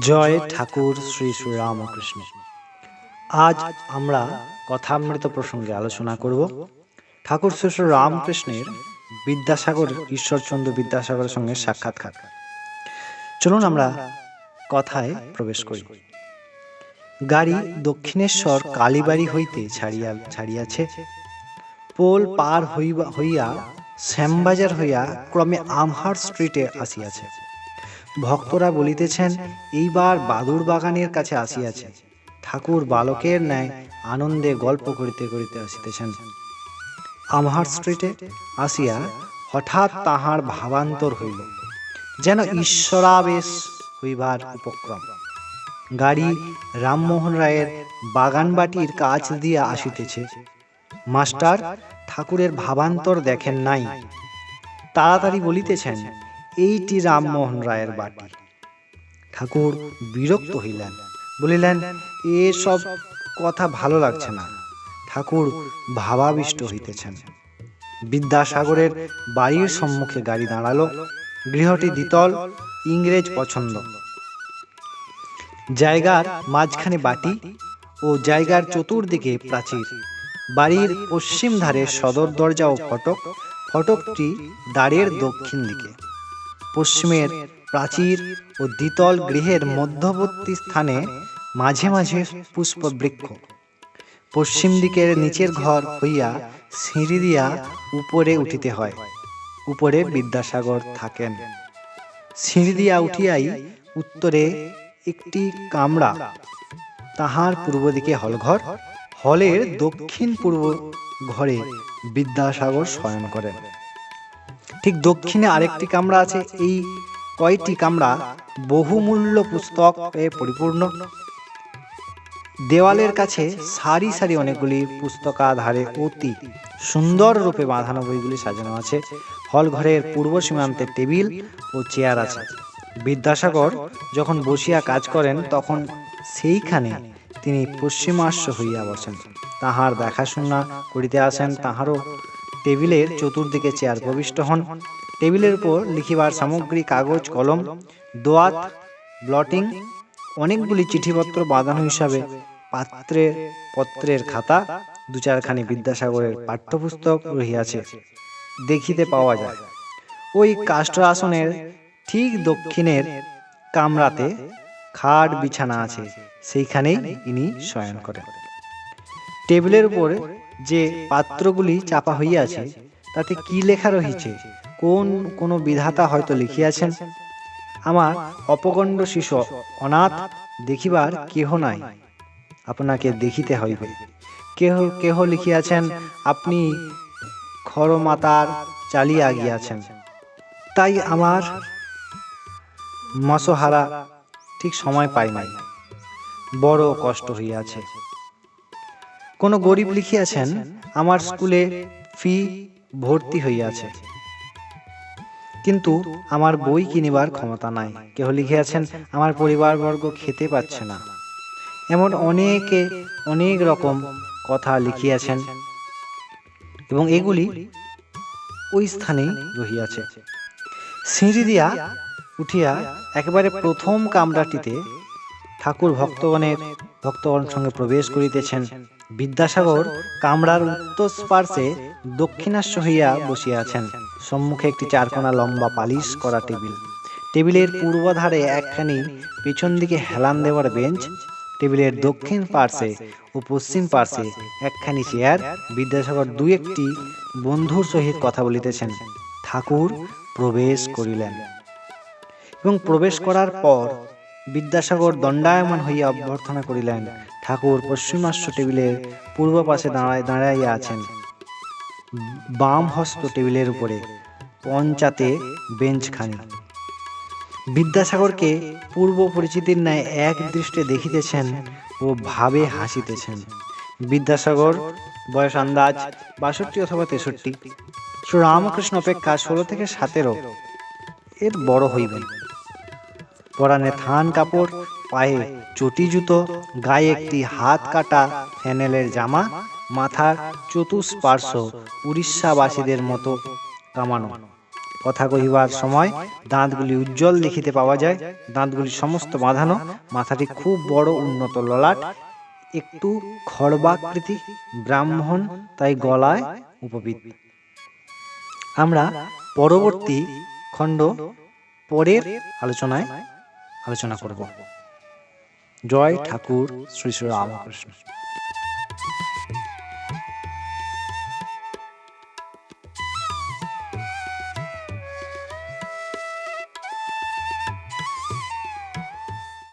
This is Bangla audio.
জয় ঠাকুর শ্রী শ্রী রামকৃষ্ণ। আজ আমরা কথামৃত প্রসঙ্গে আলোচনা করব। ঠাকুর শ্রী শ্রী রামকৃষ্ণের বিদ্যাসাগর, ঈশ্বরচন্দ্র বিদ্যাসাগরের সঙ্গে সাক্ষাৎকার চলুন আমরা কথায় প্রবেশ করি। গাড়ি দক্ষিণেশ্বর কালীবাড়ি হইতে ছাড়িয়া, ছাড়িয়াছে। পোল পার হইয়া শ্যামবাজার হইয়া ক্রমে আমহার স্ট্রিটে আসিয়াছে। ভক্তরা বলিতেছেন, এইবার বাদুর বাগানের কাছে আসিয়াছে। ঠাকুর বালকের ন্যায় আনন্দে গল্প করিতে করিতে আসিতেছেন। আমহার স্ট্রিটে আসিয়া হঠাৎ তাহার ভাবান্তর হইল, যেন ঈশ্বরাবেশ হইবার উপক্রম। গাড়ি রামমোহন রায়ের বাগানবাটির কাছ দিয়া আসিতেছে। মাস্টার ঠাকুরের ভাবান্তর দেখেন নাই। তাড়াতাড়ি বলিতেছেন এইটি রামমোহন রায়ের বাটি। ঠাকুর বিরক্ত হইলেন, বলিলেন, এসব কথা ভালো লাগছে না। ঠাকুর ভাবাবিষ্ট হইতেছেন। বিদ্যাসাগরের বাড়ির সম্মুখে গাড়ি দাঁড়াল, গৃহটি দ্বিতল, ইংরেজ পছন্দ। জায়গার মাঝখানে বাটি ও জায়গার চতুর্দিকে প্রাচীর। বাড়ির পশ্চিম ধারে সদর দরজা ও ফটক, ফটকটি দ্বারের দক্ষিণ দিকে। পশ্চিমের প্রাচীর ও দ্বিতল গৃহের মধ্যবর্তী স্থানে মাঝে মাঝে পুষ্পবৃক্ষ। পশ্চিম দিকের নিচের ঘর হইয়া সিঁড়ি দিয়া উপরে উঠিতে হয়। উপরে বিদ্যাসাগর থাকেন। সিঁড়ি দিয়া উঠিয়াই উত্তরে একটি কামরা, তাহার পূর্ব দিকে হলঘর। হলের দক্ষিণ পূর্ব ঘরে বিদ্যাসাগর শয়ন করেন। ঠিক দক্ষিণে আরেকটি কামরা আছে। এই কয়টি কামরা বহুমূল্য পুস্তক পরিপূর্ণ। দেওয়ালের কাছে সারি সারি অনেকগুলি পুস্তকাধারে অতি সুন্দর রূপে বাঁধানো বইগুলি সাজানো আছে। হল ঘরের পূর্ব সীমান্তে টেবিল ও চেয়ার আছে। বিদ্যাসাগর যখন বসিয়া কাজ করেন, তখন সেইখানে তিনি পশ্চিমাশ্য হইয়া বসেন। তাহার দেখাশোনা করিতে আসেন, তাহারও টেবিলের চতুর্দিকে চেয়ার প্রবিষ্ট হন। টেবিলের উপর লিখিবার সামগ্রী, কাগজ, কলম, দোয়াত, ব্লটিং, অনেকগুলি চিঠিপত্র বাঁধানো হিসাবে পাত্রে পত্রের খাতা, দু চারখানি বিদ্যাসাগরের পাঠ্যপুস্তক রহিয়াছে, দেখিতে পাওয়া যায়। ওই কাষ্ঠ আসনের ঠিক দক্ষিণের কামরাতে খাট বিছানা আছে, সেইখানেই ইনি শয়ন করেন। টেবিলের উপর যে পাত্রগুলি চাপা হইয়াছে তাতে কি লেখা রহিছে? কোন কোন বিধাতা হয়তো লিখিয়াছেন? আমার অপগণ্ড শিশু অনাথ দেখিবার কেহ নাই। আপনাকে দেখিতে হইবে। কেহ কেহ লিখিয়াছেন আপনি খরমাতার চালিয়া গিয়াছেন। তাই আমার মশহারা ঠিক সময় পাই নাই। বড় কষ্ট হইয়াছে। কোন গরিব লিখিয়াছেন, আমার স্কুলে ফি ভর্তি হইয়াছে। কিন্তু আমার বই কিনিবার ক্ষমতা নাই। কেহ লিখিয়াছেন, আমার পরিবারবর্গ খেতে পাচ্ছে না। এমন অনেকে অনেক রকম কথা লিখিয়াছেন এবং এগুলি ওই স্থানেই রহিয়াছে। সিঁড়ি দিয়া উঠিয়া একেবারে প্রথম কামরাটিতে ঠাকুর ভক্তগণের ভক্তগণ সঙ্গে প্রবেশ করিতেছেন। বিদ্যাসাগর কামরার উত্তর পার্শ্বে দক্ষিণাস্য হইয়া বসিয়াছেন সম্মুখে একটি চারকোনা লম্বা পালিশ করা টেবিল। টেবিলের পূর্বধারে একখানি পেছন দিকে হেলান দেওয়ার বেঞ্চ। টেবিলের দক্ষিণ পার্শ্বে ও পশ্চিম পার্শ্বে একখানি চেয়ার। বিদ্যাসাগর দু একটি বন্ধুর সহিত কথা বলিতেছেন। ঠাকুর প্রবেশ করিলেন এবং প্রবেশ করার পর বিদ্যাসাগর দণ্ডায়মান হইয়া অভ্যর্থনা করিলেন। ঠাকুর পশ্চিমাশ্য টেবিলের পূর্ব পাশে দাঁড়ায় দাঁড়াইয়া আছেন। বাম হস্ত টেবিলের উপরে পঞ্চাতে বেঞ্চখানি। বিদ্যাসাগরকে পূর্ব পরিচিতির ন্যায় এক দৃষ্টে দেখিতেছেন ও ভাবে হাসিতেছেন। বিদ্যাসাগর, বয়স আন্দাজ বাষট্টি অথবা তেষট্টি। শ্রী রামকৃষ্ণ অপেক্ষা ষোলো থেকে সতেরো। এর বড় হইবেন। পরানে থান কাপড়, পায়ে চটি জুতো, গায়ে একটি হাত কাটা, ফ্যানেলের জামা, মাথার চতুষ্পার্শ্ব উড়িষ্যাবাসীদের মতো কামানো। কথা কহিবার সময় দাঁতগুলি উজ্জ্বল দেখিতে পাওয়া যায়, দাঁতগুলি সমস্ত বাঁধানো, মাথাটি খুব বড় উন্নত ললাট, একটু খড়বাকৃতি, ব্রাহ্মণ, তাই গলায় উপবিত। আমরা পরবর্তী খণ্ড পরের আলোচনায় আলোচনা করব। জয় ঠাকুর শ্রী শ্রী রামকৃষ্ণ।